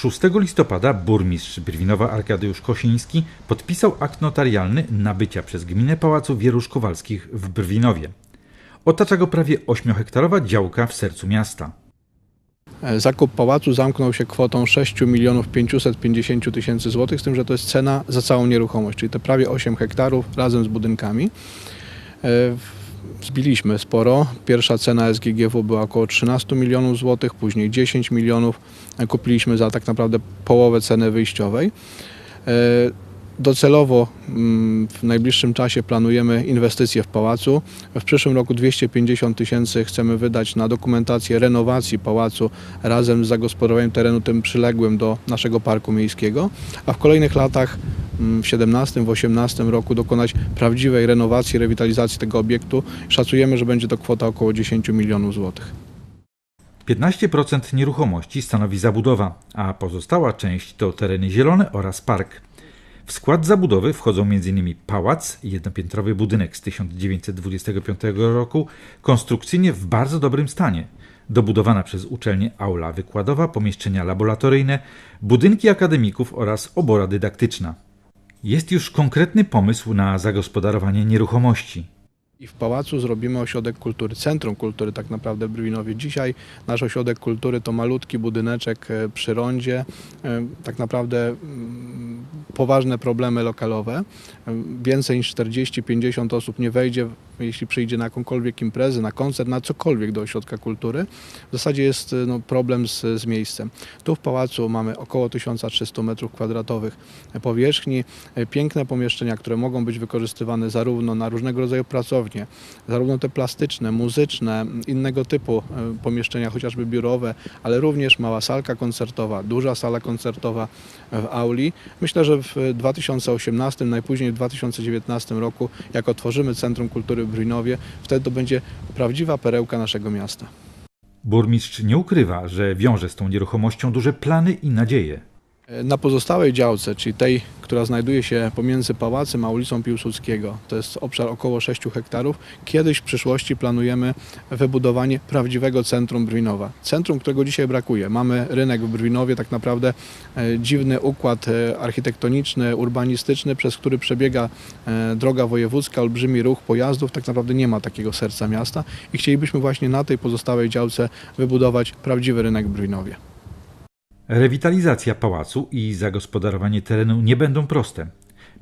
6 listopada burmistrz Brwinowa Arkadiusz Kosiński podpisał akt notarialny nabycia przez gminę Pałacu Wierusz Kowalskich w Brwinowie. Otacza go prawie 8-hektarowa działka w sercu miasta. E, Zakup pałacu zamknął się kwotą 6 milionów 550 tysięcy złotych, z tym, że to jest cena za całą nieruchomość, czyli te prawie 8 hektarów razem z budynkami. Zbiliśmy sporo. Pierwsza cena SGGW była około 13 milionów złotych, później 10 milionów. E, Kupiliśmy za tak naprawdę połowę ceny wyjściowej. E, Docelowo mm, w najbliższym czasie planujemy inwestycje w pałacu. W przyszłym roku 250 tysięcy chcemy wydać na dokumentację renowacji pałacu razem z zagospodarowaniem terenu tym przyległym do naszego parku miejskiego, a w kolejnych latach w 17, w 18 roku dokonać prawdziwej renowacji, rewitalizacji tego obiektu. Szacujemy, że będzie to kwota około 10 milionów złotych. 15% nieruchomości stanowi zabudowa, a pozostała część to tereny zielone oraz park. W skład zabudowy wchodzą m.in. pałac, jednopiętrowy budynek z 1925 roku, konstrukcyjnie w bardzo dobrym stanie, dobudowana przez uczelnię aula wykładowa, pomieszczenia laboratoryjne, budynki akademików oraz obora dydaktyczna. Jest już konkretny pomysł na zagospodarowanie nieruchomości. I w pałacu zrobimy ośrodek kultury, centrum kultury tak naprawdę w Brwinowie. Dzisiaj nasz ośrodek kultury to malutki budyneczek e, przy rondzie. E, Tak naprawdę mm, poważne problemy lokalowe. E, Więcej niż 40-50 osób nie wejdzie, jeśli przyjdzie na jakąkolwiek imprezę, na koncert, na cokolwiek do ośrodka kultury. W zasadzie jest e, no, problem z, z miejscem. Tu w pałacu mamy około 1300 m2 powierzchni, e, piękne pomieszczenia, które mogą być wykorzystywane zarówno na różnego rodzaju pracownie, zarówno te plastyczne, muzyczne, innego typu e, pomieszczenia, chociażby biurowe, ale również mała salka koncertowa, duża sala koncertowa w auli. Myślę, że w 2018, najpóźniej w 2019 roku, jak otworzymy Centrum Kultury w Brwinowie, wtedy to będzie prawdziwa perełka naszego miasta. Burmistrz nie ukrywa, że wiąże z tą nieruchomością duże plany i nadzieje. Na pozostałej działce, czyli tej, która znajduje się pomiędzy Pałacem a ulicą Piłsudskiego, to jest obszar około 6 hektarów, kiedyś w przyszłości planujemy wybudowanie prawdziwego centrum Brwinowa. Centrum, którego dzisiaj brakuje. Mamy rynek w Brwinowie, tak naprawdę e, dziwny układ e, architektoniczny, urbanistyczny, przez który przebiega e, droga wojewódzka, olbrzymi ruch pojazdów, tak naprawdę nie ma takiego serca miasta i chcielibyśmy właśnie na tej pozostałej działce wybudować prawdziwy rynek w Brwinowie. Rewitalizacja pałacu i zagospodarowanie terenu nie będą proste.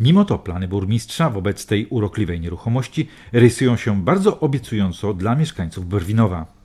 Mimo to plany burmistrza wobec tej urokliwej nieruchomości rysują się bardzo obiecująco dla mieszkańców Brwinowa.